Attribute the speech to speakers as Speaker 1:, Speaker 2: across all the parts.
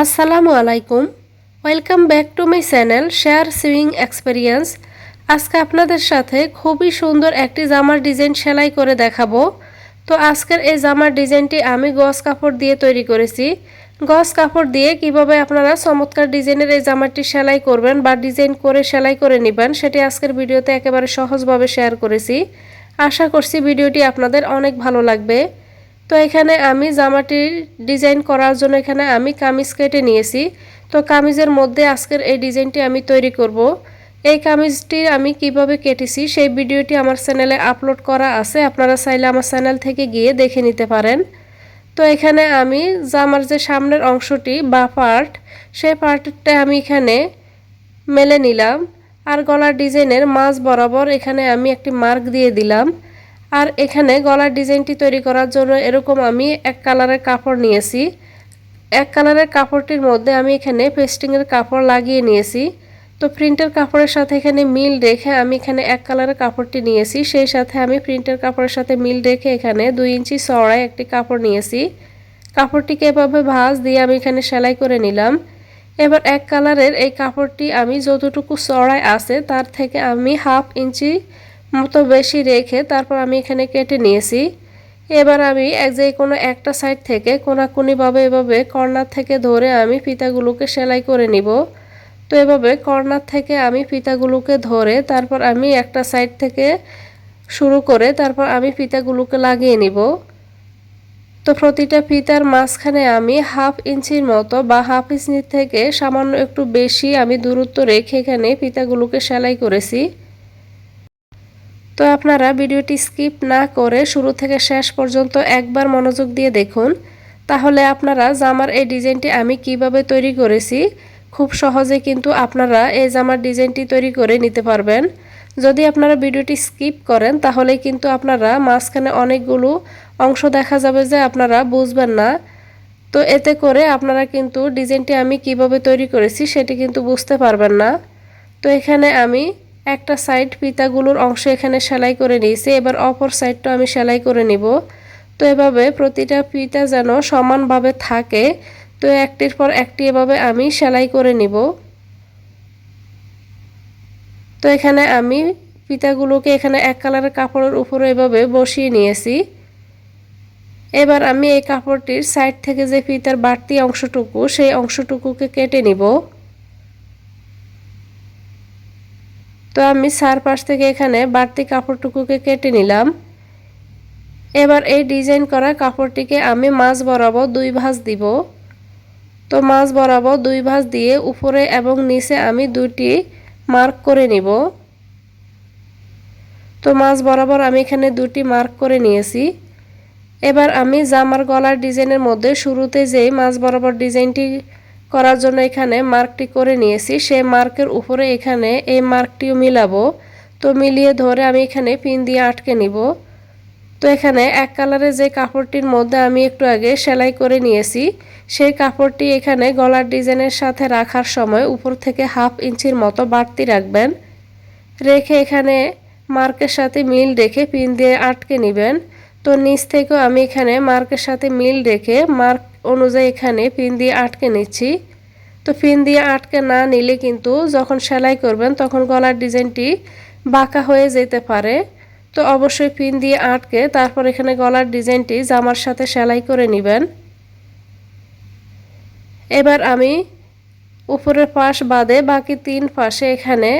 Speaker 1: আসসালামু আলাইকুম। Welcome back to my channel share sewing experience আজকে আপনাদের সাথে খুবই সুন্দর একটি জামার ডিজাইন সেলাই করে দেখাবো। তো আজকের এই জামার ডিজাইনটি আমি গস কাপড় দিয়ে তৈরি করেছি। গস কাপড় দিয়ে কীভাবে আপনারা চমৎকার ডিজাইনের এই জামাটি সেলাই করবেন বা ডিজাইন করে সেলাই করে নেবেন, সেটি আজকের ভিডিওতে একেবারে সহজভাবে শেয়ার করেছি। আশা করছি ভিডিওটি আপনাদের অনেক ভালো লাগবে। তো এখানে আমি জামাটির ডিজাইন করার জন্য এখানে আমি কামিজ কেটে নিয়েছি। তো কামিজের মধ্যে আজকের এই ডিজাইনটি আমি তৈরি করব। এই কামিজটি আমি কীভাবে কেটেছি সেই ভিডিওটি আমার চ্যানেলে আপলোড করা আছে। আপনারা চাইলে আমার চ্যানেল থেকে গিয়ে দেখে নিতে পারেন। তো এখানে আমি জামার যে সামনের অংশটি বা পার্ট সেই পার্টটা আমি এখানে মেলে নিলাম। আর গলার ডিজাইনের মাঝ বরাবর এখানে আমি একটি মার্ক দিয়ে দিলাম। আর এখানে গলার ডিজাইনটি তৈরি করার জন্য এরকম আমি এক কালারের কাপড় নিয়েছি। এক কালারের কাপড়টির মধ্যে আমি এখানে পেস্টিংয়ের কাপড় লাগিয়ে নিয়েছি। তো প্রিন্টের কাপড়ের সাথে এখানে মিল রেখে আমি এখানে এক কালারের কাপড়টি নিয়েছি। সেই সাথে আমি প্রিন্টের কাপড়ের সাথে মিল রেখে এখানে দুই ইঞ্চি চড়ায় একটি কাপড় নিয়েছি। কাপড়টিকে এভাবে ভাঁজ দিয়ে আমি এখানে সেলাই করে নিলাম। এবার এক কালারের এই কাপড়টি আমি যতটুকু চড়ায় আছে তার থেকে আমি হাফ ইঞ্চি মতো বেশি রেখে তারপর আমি এখানে কেটে নিয়েছি। এবার আমি এক যে কোনো একটা সাইড থেকে কোনাকুনিভাবে এভাবে কর্নার থেকে ধরে আমি ফিতাগুলোকে সেলাই করে নিব। তো এভাবে কর্নার থেকে আমি ফিতাগুলোকে ধরে তারপর আমি একটা সাইড থেকে শুরু করে তারপর আমি ফিতাগুলোকে লাগিয়ে নিব। তো প্রতিটা ফিতার মাঝখানে আমি হাফ ইঞ্চির মতো বা হাফ ইঞ্চি থেকে সামান্য একটু বেশি আমি দূরত্ব রেখে এখানে ফিতাগুলোকে সেলাই করেছি। তো আপনারা ভিডিওটি স্কিপ না করে শুরু থেকে শেষ পর্যন্ত একবার মনোযোগ দিয়ে দেখুন। তাহলে আপনারা জামার এই ডিজাইনটি আমি কীভাবে তৈরি করেছি, খুব সহজে কিন্তু আপনারা এই জামার ডিজাইনটি তৈরি করে নিতে পারবেন। যদি আপনারা ভিডিওটি স্কিপ করেন, তাহলে কিন্তু আপনারা মাঝখানে অনেকগুলো অংশ দেখা যাবে যে আপনারা বুঝবেন না। তো এতে করে আপনারা কিন্তু ডিজাইনটি আমি কীভাবে তৈরি করেছি, সেটি কিন্তু বুঝতে পারবেন না। তো এখানে আমি একটা সাইড পিতাগুলোর অংশ এখানে সেলাই করে নিয়েছি, এবার অপর সাইডটা আমি সেলাই করে নিব। তো এভাবে প্রতিটা পিতা যেন সমানভাবে থাকে, তো একটির পর একটি এভাবে আমি সেলাই করে নিব। তো এখানে আমি পিতাগুলোকে এখানে এক কালারের কাপড়ের উপরে এভাবে বসিয়ে নিয়েছি। এবার আমি এই কাপড়টির সাইড থেকে যে ফিতার বাড়তি অংশটুকু, সেই অংশটুকুকে কেটে নিব। তো আমি সার পাশ থেকে এখানে বাড়তি কাপড়টুকুকে কেটে নিলাম। এবার এই ডিজাইন করা কাপড়টিকে আমি মাছ বরাবর দুই ভাঁজ দিব। তো মাছ বরাবর দুই ভাঁজ দিয়ে উপরে এবং নিচে আমি দুটি মার্ক করে নিব। তো মাছ বরাবর আমি এখানে দুটি মার্ক করে নিয়েছি। এবার আমি জামার গলার ডিজাইনের মধ্যে শুরুতে যেই মাছ বরাবর ডিজাইনটি করার জন্য এখানে মার্কটি করে নিয়েছি। সেই মার্কের উপরে এখানে এই মার্কটিও মিলাবো। তো মিলিয়ে ধরে আমি এখানে পিন দিয়ে আটকে নিব। তো এখানে এক কালারের যে কাপড়টির মধ্যে আমি একটু আগে সেলাই করে নিয়েছি, সেই কাপড়টি এখানে গলার ডিজাইনের সাথে রাখার সময় উপর থেকে হাফ ইঞ্চির মতো বাড়তি রাখবেন। রেখে এখানে মার্কের সাথে মিল রেখে পিন দিয়ে আটকে নেবেন। তো নিচ থেকেও আমি এখানে মার্কের সাথে মিল রেখে মার্ক অনুযায়ী এখানে পিন দিয়ে আটকে নিচ্ছি। তো পিন দিয়ে আটকে না নিলে কিন্তু যখন সেলাই করবেন তখন গলার ডিজাইনটি বাঁকা হয়ে যেতে পারে। তো অবশ্যই পিন দিয়ে আটকে তারপর এখানে গলার ডিজাইনটি জামার সাথে সেলাই করে নেবেন। এবার আমি উপরের পাশ বাদে বাকি তিন পাশে এখানে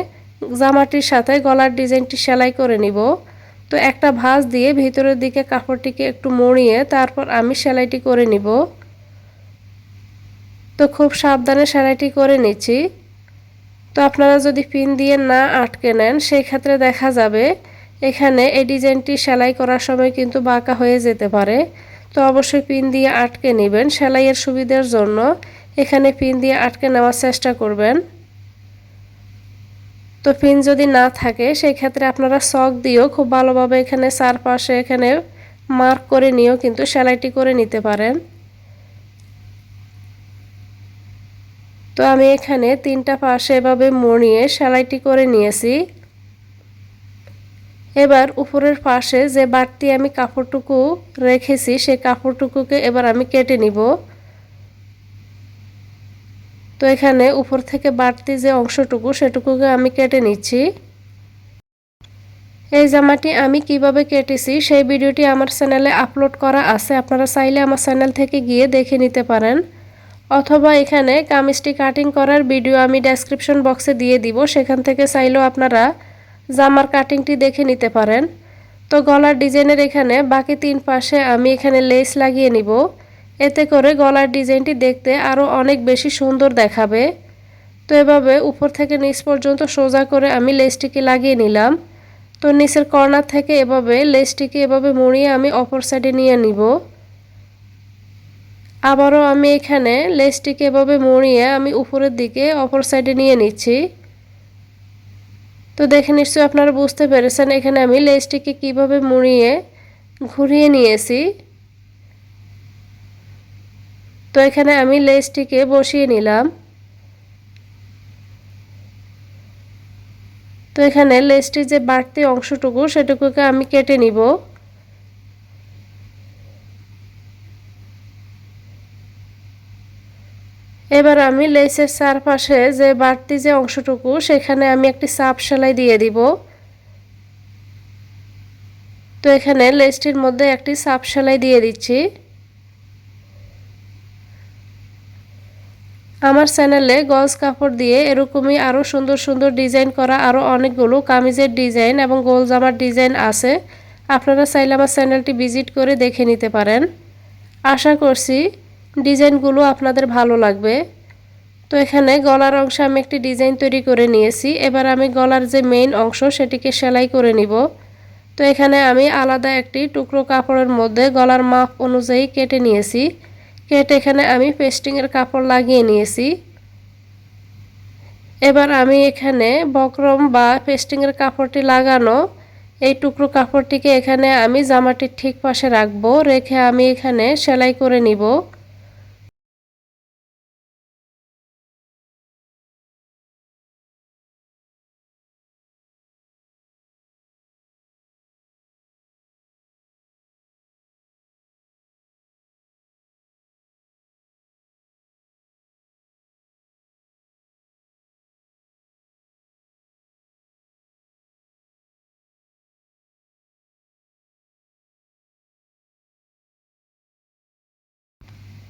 Speaker 1: জামাটির সাথে গলার ডিজাইনটি সেলাই করে নিব। তো একটা ভাঁজ দিয়ে ভিতরের দিকে কাপড়টিকে একটু মড়িয়ে তারপর আমি সেলাইটি করে নিব। তো খুব সাবধানে সেলাইটি করে নিচ্ছি। তো আপনারা যদি পিন দিয়ে না আটকে নেন, সেই ক্ষেত্রে দেখা যাবে এখানে এই ডিজাইনটি সেলাই করার সময় কিন্তু বাঁকা হয়ে যেতে পারে। তো অবশ্যই পিন দিয়ে আটকে নেবেন। সেলাইয়ের সুবিধার জন্য এখানে পিন দিয়ে আটকে নেওয়ার চেষ্টা করবেন। তো পিন যদি না থাকে, সেই ক্ষেত্রে আপনারা শখ দিয়েও খুব ভালোভাবে এখানে চারপাশে এখানে মার্ক করে নিয়েও কিন্তু সেলাইটি করে নিতে পারেন। তো আমি এখানে তিনটা পাশে এভাবে মড়িয়ে সেলাইটি করে নিয়েছি। এবার উপরের পাশে যে বাড়তি আমি কাপড়টুকু রেখেছি সেই কাপড়টুকুকে এবার আমি কেটে নিব। তো এখানে উপর থেকে বাড়তি যে অংশটুকু, সেটুকুকে আমি কেটে নিচ্ছি। এই জামাটি আমি কীভাবে কেটেছি, সেই ভিডিওটি আমার চ্যানেলে আপলোড করা আছে। আপনারা চাইলে আমার চ্যানেল থেকে গিয়ে দেখে নিতে পারেন। অথবা এখানে কামিজটি কাটিং করার ভিডিও আমি ডেসক্রিপশন বক্সে দিয়ে দিব। সেখান থেকে চাইলেও আপনারা জামার কাটিংটি দেখে নিতে পারেন। তো গলার ডিজাইনের এখানে বাকি তিন পাশে আমি এখানে লেস লাগিয়ে নিব। এতে করে গলার ডিজাইনটি দেখতে আরও অনেক বেশি সুন্দর দেখাবে। তো এভাবে উপর থেকে নিচ পর্যন্ত সোজা করে আমি লেসটিকে লাগিয়ে নিলাম। তো নিচের কর্নার থেকে এভাবে লেসটিকে এভাবে মুড়িয়ে আমি অপর সাইডে নিয়ে নিব। আবারও আমি এখানে লেসটিকে এভাবে মুড়িয়ে আমি উপরের দিকে অপর সাইডে নিয়ে নিচ্ছি। তো দেখে নিশ্চয়ই আপনারা বুঝতে পেরেছেন, এখানে আমি লেসটিকে কীভাবে মুড়িয়ে ঘুরিয়ে নিয়েছি। তো এখানে আমি লেসটিকে বসিয়ে নিলাম। তো এখানে লেসটির যে বাড়তি অংশটুকু সেটুকুকে আমি কেটে নিব। এবার আমি লেসের চারপাশে যে বাড়তি যে অংশটুকু, সেখানে আমি একটি সাপ সেলাই দিয়ে দিব। তো এখানে লেসটির মধ্যে একটি সাপ সেলাই দিয়ে দিচ্ছি। আমার চ্যানেলে গজ কাপড় দিয়ে এরকমই আরও সুন্দর সুন্দর ডিজাইন করা আরও অনেকগুলো কামিজের ডিজাইন এবং গোল জামার ডিজাইন আছে। আপনারা চাইলে আমার চ্যানেলটি ভিজিট করে দেখে নিতে পারেন। আশা করছি ডিজাইনগুলো আপনাদের ভালো লাগবে। তো এখানে গলার অংশে আমি একটি ডিজাইন তৈরি করে নিয়েছি। এবার আমি গলার যে মেইন অংশ সেটিকে সেলাই করে নিব। তো এখানে আমি আলাদা একটি টুকরো কাপড়ের মধ্যে গলার মাপ অনুযায়ী কেটে নিয়েছি। কেটে এখানে আমি পেস্টিংয়ের কাপড় লাগিয়ে নিয়েছি। এবার আমি এখানে বক্রম বা পেস্টিংয়ের কাপড়টি লাগানো এই টুকরো কাপড়টিকে এখানে আমি জামাটির ঠিক পাশে রাখব। রেখে আমি এখানে সেলাই করে নিব।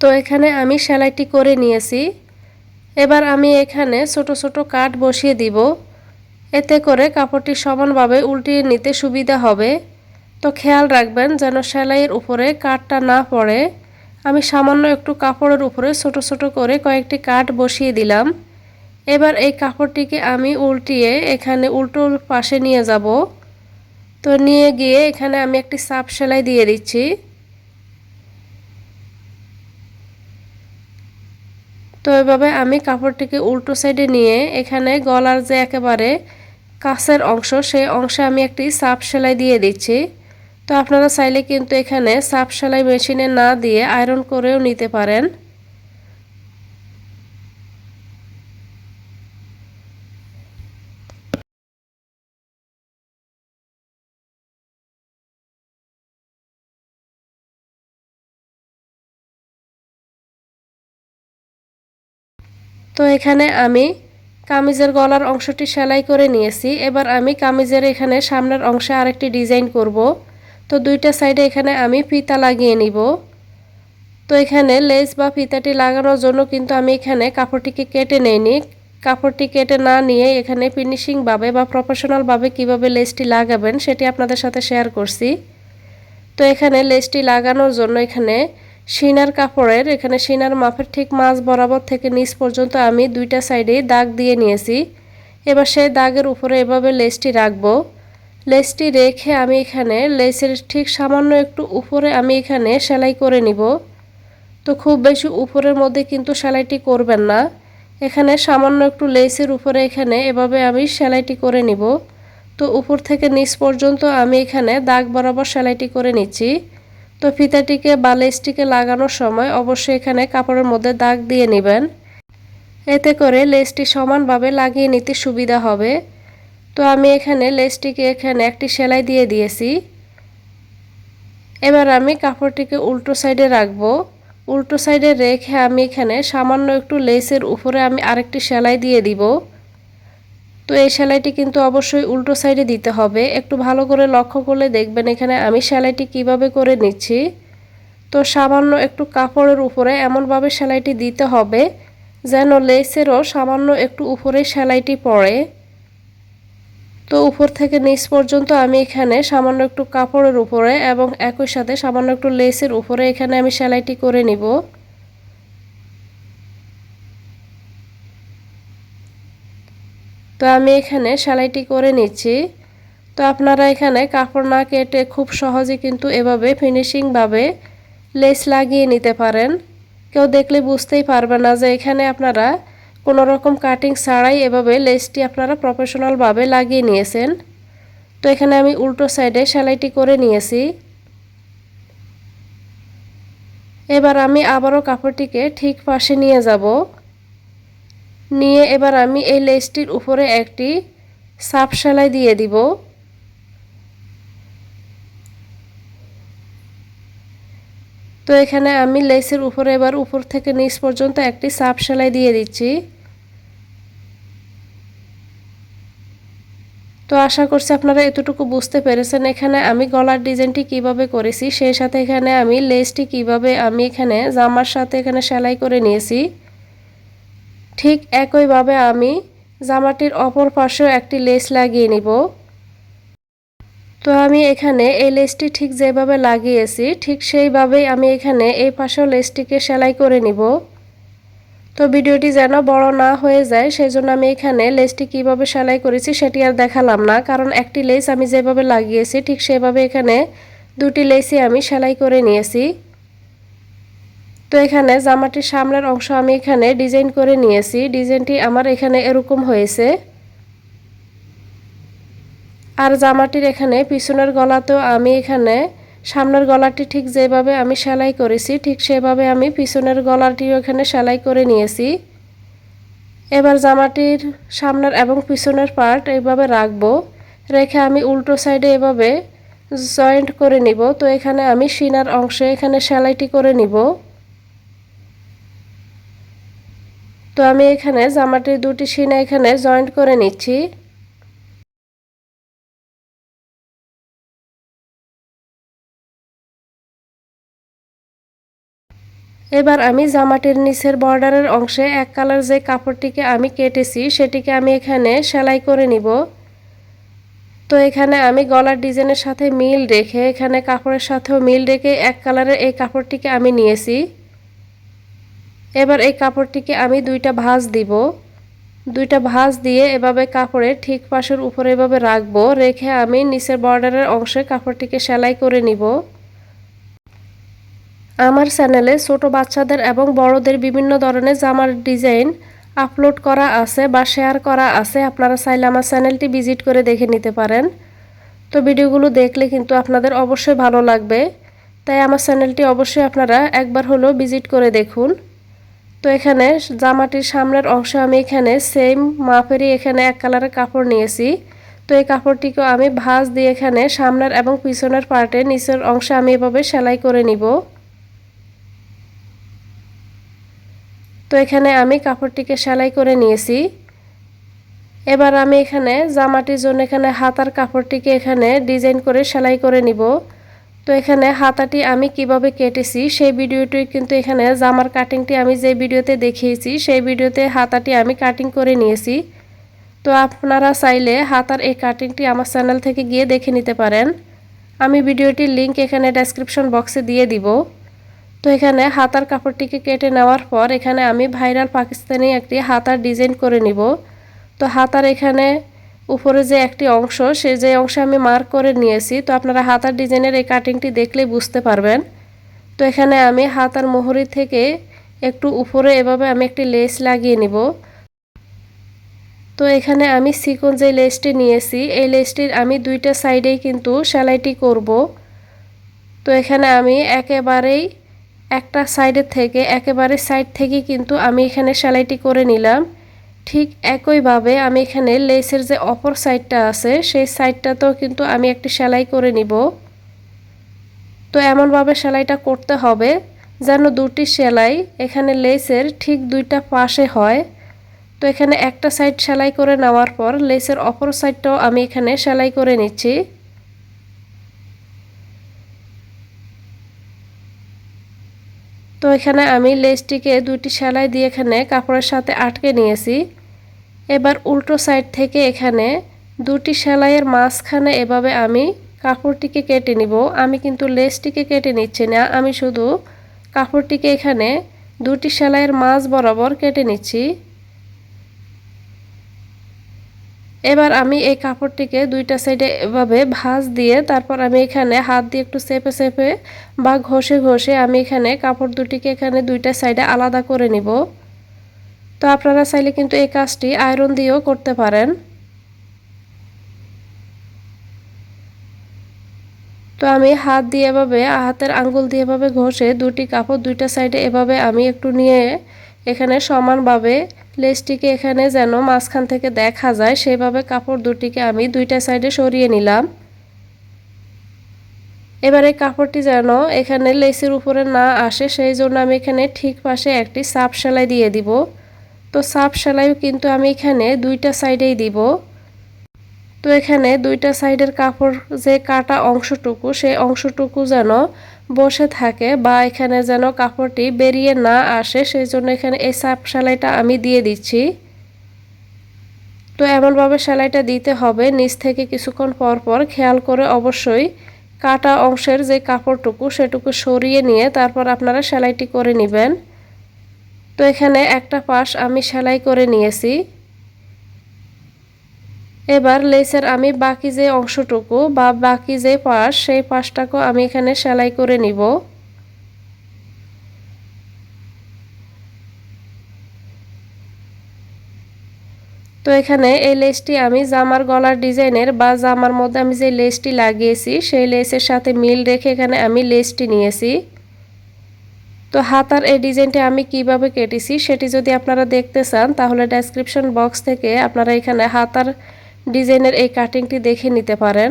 Speaker 1: তো এখানে আমি সেলাইটি করে নিয়েছি। এবার আমি এখানে ছোট ছোট কাঠ বসিয়ে দিব। এতে করে কাপড়টি সমানভাবে উল্টিয়ে নিতে সুবিধা হবে। তো খেয়াল রাখবেন যেন সেলাইয়ের উপরে কাঠটা না পড়ে। আমি সামান্য একটু কাপড়ের উপরে ছোট ছোট করে কয়েকটি কাঠ বসিয়ে দিলাম। এবার এই কাপড়টিকে আমি উল্টিয়ে এখানে উল্টো পাশে নিয়ে যাব। তো নিয়ে গিয়ে এখানে আমি একটি সাপ সেলাই দিয়ে দিচ্ছি। তো এভাবে আমি কাপড়টিকে উল্টো সাইডে নিয়ে এখানে গলার যে একেবারে কাছের অংশ, সেই অংশে আমি একটি সাপ সেলাই দিয়ে দিচ্ছি। তো আপনারা চাইলে কিন্তু এখানে সাপ সেলাই মেশিনে না দিয়ে আয়রন করেও নিতে পারেন। তো এখানে আমি কামিজের গলার অংশটি সেলাই করে নিয়েছি। এবার আমি কামিজের এখানে সামনের অংশে আরেকটি ডিজাইন করব। তো দুইটা সাইডে এখানে আমি ফিতা লাগিয়ে নিব। তো এখানে লেস বা ফিতাটি লাগানোর জন্য কিন্তু আমি এখানে কাপড়টিকে কেটে নেইনি। কাপড়টি কেটে না নিয়ে এখানে ফিনিশিংভাবে বা প্রফেশনালভাবে কীভাবে লেসটি লাগাবেন সেটি আপনাদের সাথে শেয়ার করছি। তো এখানে লেসটি লাগানোর জন্য এখানে সিনার কাপড়ের, এখানে সিনার মাপের ঠিক মাছ বরাবর থেকে নিচ পর্যন্ত আমি দুইটা সাইডেই দাগ দিয়ে নিয়েছি। এবার সেই দাগের উপরে এভাবে লেসটি রাখব। লেসটি রেখে আমি এখানে লেসের ঠিক সামান্য একটু উপরে আমি এখানে সেলাই করে নিব। তো খুব বেশি উপরের মধ্যে কিন্তু সেলাইটি করবেন না। এখানে সামান্য একটু লেসের উপরে এখানে এভাবে আমি সেলাইটি করে নিব। তো উপর থেকে নিচ পর্যন্ত আমি এখানে দাগ বরাবর সেলাইটি করে নিচ্ছি। তো ফিতাটিকে বা লেসটিকে লাগানোর সময় অবশ্যই এখানে কাপড়ের মধ্যে দাগ দিয়ে নেবেন। এতে করে লেসটি সমানভাবে লাগিয়ে নিতে সুবিধা হবে। তো আমি এখানে লেসটিকে এখানে একটি সেলাই দিয়ে দিয়েছি। এবার আমি কাপড়টিকে উল্টো সাইডে রাখব। উল্টো সাইডে রেখে আমি এখানে সামান্য একটু লেসের উপরে আমি আরেকটি সেলাই দিয়ে দিব। তো এই সেলাইটি কিন্তু অবশ্যই উল্টো সাইডে দিতে হবে। একটু ভালো করে লক্ষ্য করলে দেখবেন এখানে আমি সেলাইটি কীভাবে করে নিচ্ছি। তো সামান্য একটু কাপড়ের উপরে এমনভাবে সেলাইটি দিতে হবে যেন লেসেরও সামান্য একটু উপরে সেলাইটি পড়ে। তো উপর থেকে নিচ পর্যন্ত আমি এখানে সামান্য একটু কাপড়ের উপরে এবং একই সাথে সামান্য একটু লেসের উপরে এখানে আমি সেলাইটি করে নিব। তো আমি এখানে সেলাইটি করে নিচ্ছি। তো আপনারা এখানে কাপড় না কেটে খুব সহজে কিন্তু এভাবে ফিনিশিংভাবে লেস লাগিয়ে নিতে পারেন। কেউ দেখলে বুঝতেই পারবে না যে এখানে আপনারা কোনো রকম কাটিং ছাড়াই এভাবে লেসটি আপনারা প্রফেশনালভাবে লাগিয়ে নিয়েছেন। তো এখানে আমি উল্টো সাইডে সেলাইটি করে নিয়েছি। এবার আমি আবারও কাপড়টিকে ঠিক পাশে নিয়ে যাব। নিয়ে এবার আমি এই লেসটির উপরে একটি সাপ সেলাই দিয়ে দিব। তো এখানে আমি লেসের উপরে এবার উপর থেকে নিচ পর্যন্ত একটি সাপ সেলাই দিয়ে দিচ্ছি। তো আশা করছি আপনারা এতটুকু বুঝতে পেরেছেন এখানে আমি গলার ডিজাইনটি কীভাবে করেছি, সেই সাথে এখানে আমি লেসটি কীভাবে আমি এখানে জামার সাথে এখানে সেলাই করে নিয়েছি। ঠিক একইভাবে আমি জামাটির অপর পাশেও একটি লেস লাগিয়ে নিব। তো আমি এখানে এই লেসটি ঠিক যেভাবে লাগিয়েছি, ঠিক সেইভাবেই আমি এখানে এই পাশেও লেসটিকে সেলাই করে নিব। তো ভিডিওটি যেন বড় না হয়ে যায় সেই জন্য আমি এখানে লেসটি কীভাবে সেলাই করেছি সেটি আর দেখালাম না, কারণ একটি লেস আমি যেভাবে লাগিয়েছি, ঠিক সেভাবে এখানে দুটি লেসই আমি সেলাই করে নিয়েছি। তো এখানে জামাটির সামনের অংশ আমি এখানে ডিজাইন করে নিয়েছি। ডিজাইনটি আমার এখানে এরকম হয়েছে। আর জামাটির এখানে পিছনের গলাতেও আমি এখানে, সামনের গলাটি ঠিক যেভাবে আমি সেলাই করেছি, ঠিক সেভাবে আমি পিছনের গলাটিও এখানে সেলাই করে নিয়েছি। এবার জামাটির সামনের এবং পিছনের পার্ট এইভাবে রাখব। রেখে আমি উল্টো সাইডে এভাবে জয়েন্ট করে নিব। তো এখানে আমি সিনার অংশে এখানে সেলাইটি করে নিব। তো আমি এখানে জামাটির দুটি সিনা এখানে জয়েন্ট করে নিচ্ছি। এবার আমি জামাটির নিচের বর্ডারের অংশে এক কালার যে কাপড়টিকে আমি কেটেছি, সেটিকে আমি এখানে সেলাই করে নিব। তো এখানে আমি গলার ডিজাইনের সাথে মিল রেখে এখানে কাপড়ের সাথেও মিল রেখে এক কালারের এই কাপড়টিকে আমি নিয়েছি। এবার এই কাপড়টিকে আমি দুইটা ভাঁজ দিব। দুইটা ভাঁজ দিয়ে এভাবে কাপড়ের ঠিক পাশের উপরে এভাবে রাখব, রেখে আমি নিচের বর্ডারের অংশে কাপড়টিকে সেলাই করে নিব। আমার চ্যানেলে ছোট বাচ্চাদের এবং বড়দের বিভিন্ন ধরনের জামার ডিজাইন আপলোড করা আছে বা শেয়ার করা আছে, আপনারা চাইলে আমার চ্যানেলটি ভিজিট করে দেখে নিতে পারেন। তো ভিডিওগুলো দেখলে কিন্তু আপনাদের অবশ্যই ভালো লাগবে। তাই আমার চ্যানেলটি অবশ্যই আপনারা একবার হলেও ভিজিট করে দেখুন। তো এখানে জামাটির সামনের অংশ আমি এখানে সেম মাপেরই এখানে এক কালারের কাপড় নিয়েছি। তো এই কাপড়টিকে আমি ভাঁজ দিয়ে এখানে সামনের এবং পিছনের পার্টে নিচের অংশে আমি এভাবে সেলাই করে নিব। তো এখানে আমি কাপড়টিকে সেলাই করে নিয়েছি। এবার আমি এখানে জামাটির জন্য এখানে হাতার কাপড়টিকে এখানে ডিজাইন করে সেলাই করে নিব। তো এখানে হাতাটি আমি কীভাবে কেটেছি সেই ভিডিওটি কিন্তু এখানে জামার কাটিংটি আমি যে ভিডিওতে দেখিয়েছি, সেই ভিডিওতে হাতাটি আমি কাটিং করে নিয়েছি। তো আপনারা চাইলে হাতার এই কাটিংটি আমার চ্যানেল থেকে গিয়ে দেখে নিতে পারেন। আমি ভিডিওটির লিংক এখানে ডেসক্রিপশন বক্সে দিয়ে দিব। তো এখানে হাতার কাপড়টিকে কেটে নেওয়ার পর এখানে আমি ভাইরাল পাকিস্তানি একটি হাতার ডিজাইন করে নিব। তো হাতার এখানে উপরে যে একটি অংশ, সে যে অংশে আমি মার্ক করে নিয়েছি, তো আপনারা হাতার ডিজাইনের এই কাটিংটি দেখলেই বুঝতে পারবেন। তো এখানে আমি হাতার মোহরি থেকে একটু উপরে এভাবে আমি একটি লেস লাগিয়ে নিব। তো এখানে আমি সিকন যে লেসটি নিয়েছি, এই লেসটির আমি দুইটা সাইডেই কিন্তু সেলাইটি করব। তো এখানে আমি একেবারেই একটা সাইডের থেকে, একেবারে সাইড থেকে কিন্তু আমি এখানে সেলাইটি করে নিলাম। ঠিক একইভাবে আমি এখানে লেসের যে অপর সাইডটা আছে, সেই সাইডটাতেও কিন্তু আমি একটি সেলাই করে নিব। তো এমনভাবে সেলাইটা করতে হবে যেন দুটি সেলাই এখানে লেসের ঠিক দুইটা পাশে হয়। তো এখানে একটা সাইড সেলাই করে নেওয়ার পর লেসের অপর সাইডটাও আমি এখানে সেলাই করে নিচ্ছি। তো এখানে আমি লেসটিকে দুটি সেলাই দিয়ে এখানে কাপড়ের সাথে আটকে নিয়েছি। এবার উল্টো সাইড থেকে এখানে দুটি সেলাইয়ের মাঝখানে এভাবে আমি কাপড়টিকে কেটে নিব। আমি কিন্তু লেসটিকে কেটে নিচ্ছি না, আমি শুধু কাপড়টিকে এখানে দুটি সেলাইয়ের মাঝ বরাবর কেটে নিচ্ছি। এবার আমি এই কাপড়টিকে দুইটা সাইডে এভাবে ভাঁজ দিয়ে তারপর আমি এখানে হাত দিয়ে একটু চেপে চেপে বা ঘষে ঘষে আমি এখানে কাপড় দুটিকে এখানে দুইটা সাইডে আলাদা করে নিব। তো আপনারা চাইলে কিন্তু এই কাজটি আয়রন দিয়েও করতে পারেন। তো আমি হাত দিয়ে এভাবে, হাতের আঙ্গুল দিয়ে এভাবে ঘষে দুটি কাপড় দুইটা সাইডে এভাবে আমি একটু নিয়ে এখানে সমানভাবে লেসটিকে এখানে যেন মাঝখান থেকে দেখা যায় সেভাবে কাপড় দুটিকে আমি দুইটা সাইডে সরিয়ে নিলাম। এবারে কাপড়টি যেন এখানে লেসের উপরে না আসে, সেই জন্য আমি এখানে ঠিক পাশে একটি সাপ সেলাই দিয়ে দিব। তো সাপ সেলাইও কিন্তু আমি এখানে দুইটা সাইডেই দিব। তো এখানে দুইটা সাইডের কাপড় যে কাটা অংশটুকু, সেই অংশটুকু যেন বসে থাকে বা এখানে যেন কাপড়টি বেরিয়ে না আসে, সেই জন্য এখানে এই সাপ সেলাইটা আমি দিয়ে দিচ্ছি। তো এমনভাবে সেলাইটা দিতে হবে, নিচ থেকে কিছুক্ষণ পর পর খেয়াল করে অবশ্যই কাটা অংশের যে কাপড়টুকু সেটুকু সরিয়ে নিয়ে তারপর আপনারা সেলাইটি করে নেবেন। তো এখানে একটা পাশ আমি সেলাই করে নিয়েছি। এবার লেসের আমি বাকি যে অংশটুকু বা বাকি যে পাশ, সেই পাশটাকেও আমি এখানে সেলাই করে নিব। তো এখানে এই লেসটি আমি জামার গলার ডিজাইনের বা জামার মধ্যে আমি যে লেসটি লাগিয়েছি, সেই লেসের সাথে মিল রেখে এখানে আমি লেসটি নিয়েছি। তো হাতার এই ডিজাইনটি আমি কীভাবে কেটেছি, সেটি যদি আপনারা দেখতে চান, তাহলে ডেসক্রিপশন বক্স থেকে আপনারা এখানে হাতার ডিজাইনের এই কাটিংটি দেখে নিতে পারেন।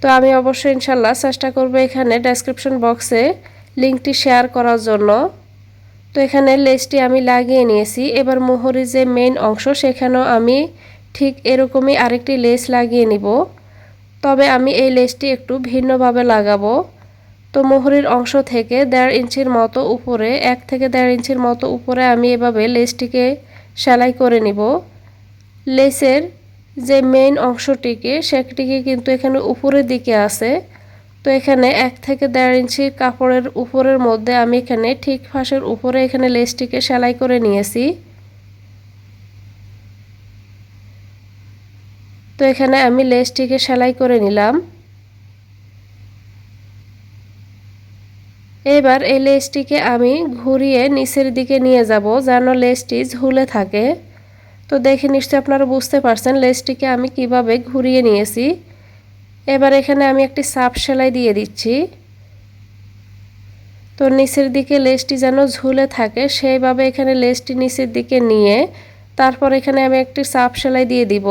Speaker 1: তো আমি অবশ্যই ইনশাল্লাহ চেষ্টা করব এখানে ডেসক্রিপশন বক্সে লিঙ্কটি শেয়ার করার জন্য। তো এখানে লেসটি আমি লাগিয়ে নিয়েছি। এবার মোহরের যে মেইন অংশ, সেখানেও আমি ঠিক এরকমই আরেকটি লেস লাগিয়ে নিব। তবে আমি এই লেসটি একটু ভিন্নভাবে লাগাবো। তো মোহরির অংশ থেকে দেড় ইঞ্চির মতো উপরে, এক থেকে দেড় ইঞ্চির মতো উপরে আমি এভাবে লেসটিকে সেলাই করে নিব। লেসের যে মেইন অংশটিকে, সেটিকে কিন্তু এখানে উপরের দিকে আছে। তো এখানে এক থেকে দেড় ইঞ্চি কাপড়ের উপরের মধ্যে আমি এখানে ঠিক ফাঁসের উপরে এখানে লেসটিকে সেলাই করে নিয়েছি। তো এখানে আমি লেসটিকে সেলাই করে নিলাম। এবার এই লেসটিকে আমি ঘুরিয়ে নিচের দিকে নিয়ে যাব, যেন লেসটি ঝুলে থাকে। তো দেখে নিশ্চয়ই আপনারা বুঝতে পারছেন লেসটিকে আমি কীভাবে ঘুরিয়ে নিয়েছি। এবার এখানে আমি একটি সাপ সেলাই দিয়ে দিচ্ছি। তো নিচের দিকে লেসটি যেন ঝুলে থাকে, সেইভাবে এখানে লেসটি নিচের দিকে নিয়ে তারপর এখানে আমি একটি সাপ সেলাই দিয়ে দিব।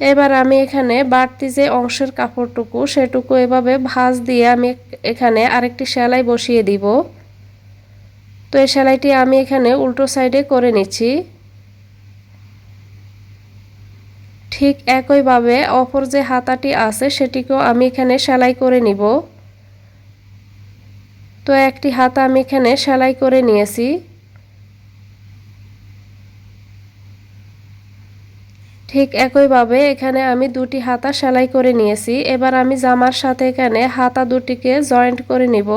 Speaker 1: এবার আমি এখানে বাড়তি যে অংশের কাপড়টুকু, সেটুকু এভাবে ভাঁজ দিয়ে আমি এখানে আরেকটি সেলাই বসিয়ে দিব। তো এই সেলাইটি আমি এখানে উল্টো সাইডে করে নিচ্ছি। ঠিক একইভাবে অপর যে হাতাটি আছে, সেটিকেও আমি এখানে সেলাই করে নিব। তো একটি হাতা আমি এখানে সেলাই করে নিয়েছি। ঠিক একইভাবে এখানে আমি দুটি হাতা সেলাই করে নিয়েছি। এবার আমি জামার সাথে এখানে হাতা দুটিকে জয়েন্ট করে নিব।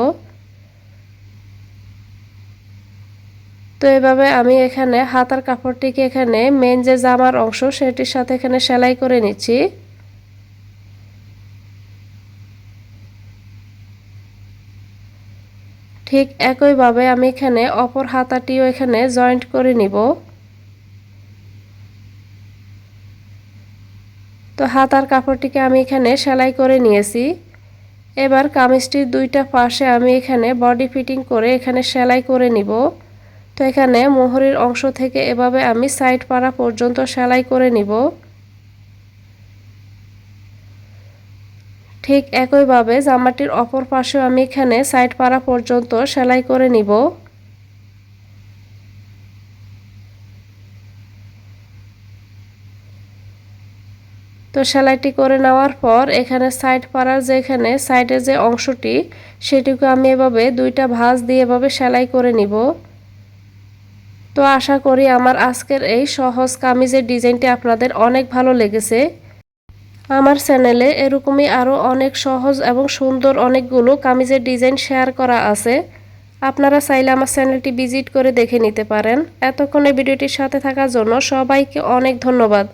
Speaker 1: তো এভাবে আমি এখানে হাতার কাপড়টিকে এখানে মেন যে জামার অংশ সেটির সাথে এখানে সেলাই করে নিচ্ছি। ঠিক একইভাবে আমি এখানে অপর হাতাটিও এখানে জয়েন্ট করে নিব। তো হাত আর কাপড়টিকে আমি এখানে সেলাই করে নিয়েছি। এবার কামিজটির দুইটা পাশে আমি এখানে বডি ফিটিং করে এখানে সেলাই করে নিব। তো এখানে মোহরের অংশ থেকে এভাবে আমি সাইড পাড়া পর্যন্ত সেলাই করে নিব। ঠিক একইভাবে জামাটির অপর পাশেও আমি এখানে সাইড পাড়া পর্যন্ত সেলাই করে নিব। তো সেলাইটি করে নেওয়ার পর এখানে সাইড পাড়ার যে এখানে সাইডের যে অংশটি, সেটিকে আমি এভাবে দুইটা ভাঁজ দিয়ে এভাবে সেলাই করে নিব। তো আশা করি আমার আজকের এই সহজ কামিজের ডিজাইনটি আপনাদের অনেক ভালো লেগেছে। আমার চ্যানেলে এরকমই আরও অনেক সহজ এবং সুন্দর অনেকগুলো কামিজের ডিজাইন শেয়ার করা আছে। আপনারা চাইলে আমার চ্যানেলটি ভিজিট করে দেখে নিতে পারেন। এতক্ষণে ভিডিওটির সাথে থাকার জন্য সবাইকে অনেক ধন্যবাদ।